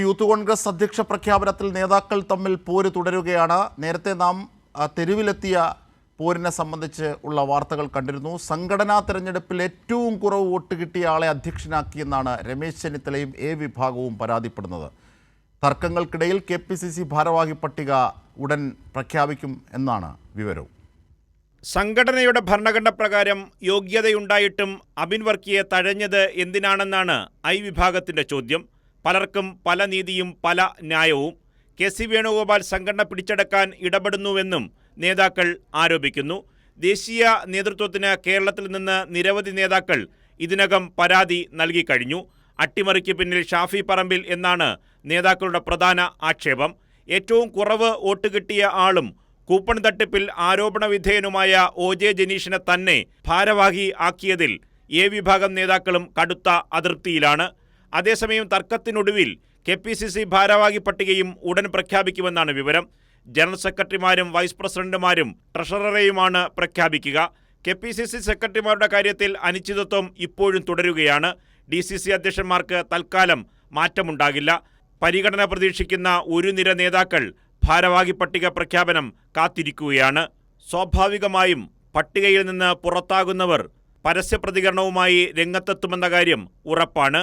Youth Congress അധ്യക്ഷ പ്രഖ്യാപനത്തിൽ നേതാക്കൾ തമ്മിൽ പോര് തുടരുകയാണ്. നേരത്തെ നാം തെരുവിലെത്തിയ പോരിനെ സംബന്ധിച്ച് ഉള്ള വാർത്തകൾ കണ്ടിരുന്നു. സംഘടനാ തെരഞ്ഞെടുപ്പിൽ ഏറ്റവും കുറവ് വോട്ട് കിട്ടിയ ആളെ അധ്യക്ഷനാക്കിയെന്നാണ് രമേശ് ചെന്നിത്തലയും എ വിഭാഗവും പരാതിപ്പെടുന്നത്. തർക്കങ്ങൾക്കിടയിൽ കെ പി സി സി ഭാരവാഹി പട്ടിക ഉടൻ പ്രഖ്യാപിക്കും എന്നാണ് വിവരം സംഘടനയുടെ ഭരണഘടന പ്രകാരം യോഗ്യതയുണ്ടായിട്ടും അബിൻ വർക്കിയെ തഴഞ്ഞത് എന്തിനാണെന്നാണ് ഐ വിഭാഗത്തിന്റെ ചോദ്യം. പലർക്കും പല നീതിയും പല ന്യായവും. കെ. സി. വേണുഗോപാൽ സംഘടന പിടിച്ചെടുക്കാൻ ഇടപെടുന്നുവെന്നും നേതാക്കൾ ആരോപിക്കുന്നു. ദേശീയ നേതൃത്വത്തിന് കേരളത്തിൽ നിന്ന് നിരവധി നേതാക്കൾ ഇതിനകം പരാതി നൽകിക്കഴിഞ്ഞു അട്ടിമറിക്ക് പിന്നിൽ ഷാഫി പറമ്പിൽ എന്നാണ് നേതാക്കളുടെ പ്രധാന ആക്ഷേപം. ഏറ്റവും കുറവ് വോട്ട് കിട്ടിയ ആളും കൂപ്പൺ തട്ടിപ്പിൽ ആരോപണ വിധേയനുമായ ഒ. ജെ. ജനീഷിനെ തന്നെ ഭാരവാഹി ആക്കിയതിൽ എ വിഭാഗം നേതാക്കളും കടുത്ത അതൃപ്തിയിലാണ് അതേസമയം തർക്കത്തിനൊടുവിൽ കെ പി സി സി ഭാരവാഹി പട്ടികയും ഉടൻ പ്രഖ്യാപിക്കുമെന്നാണ് വിവരം. ജനറൽ സെക്രട്ടറിമാരും വൈസ് പ്രസിഡന്റുമാരും ട്രഷററെയുമാണ് പ്രഖ്യാപിക്കുക. കെ പി സി സി സെക്രട്ടറിമാരുടെ കാര്യത്തിൽ അനിശ്ചിതത്വം ഇപ്പോഴും തുടരുകയാണ്. ഡി സി സി അധ്യക്ഷന്മാർക്ക് തൽക്കാലം മാറ്റമുണ്ടാകില്ല. പരിഗണന പ്രതീക്ഷിക്കുന്ന ഒരു നിര നേതാക്കൾ ഭാരവാഹി പട്ടിക പ്രഖ്യാപനം കാത്തിരിക്കുകയാണ്. സ്വാഭാവികമായും പട്ടികയിൽ നിന്ന് പുറത്താകുന്നവർ പരസ്യപ്രതികരണവുമായി രംഗത്തെത്തുമെന്ന കാര്യം ഉറപ്പാണ്.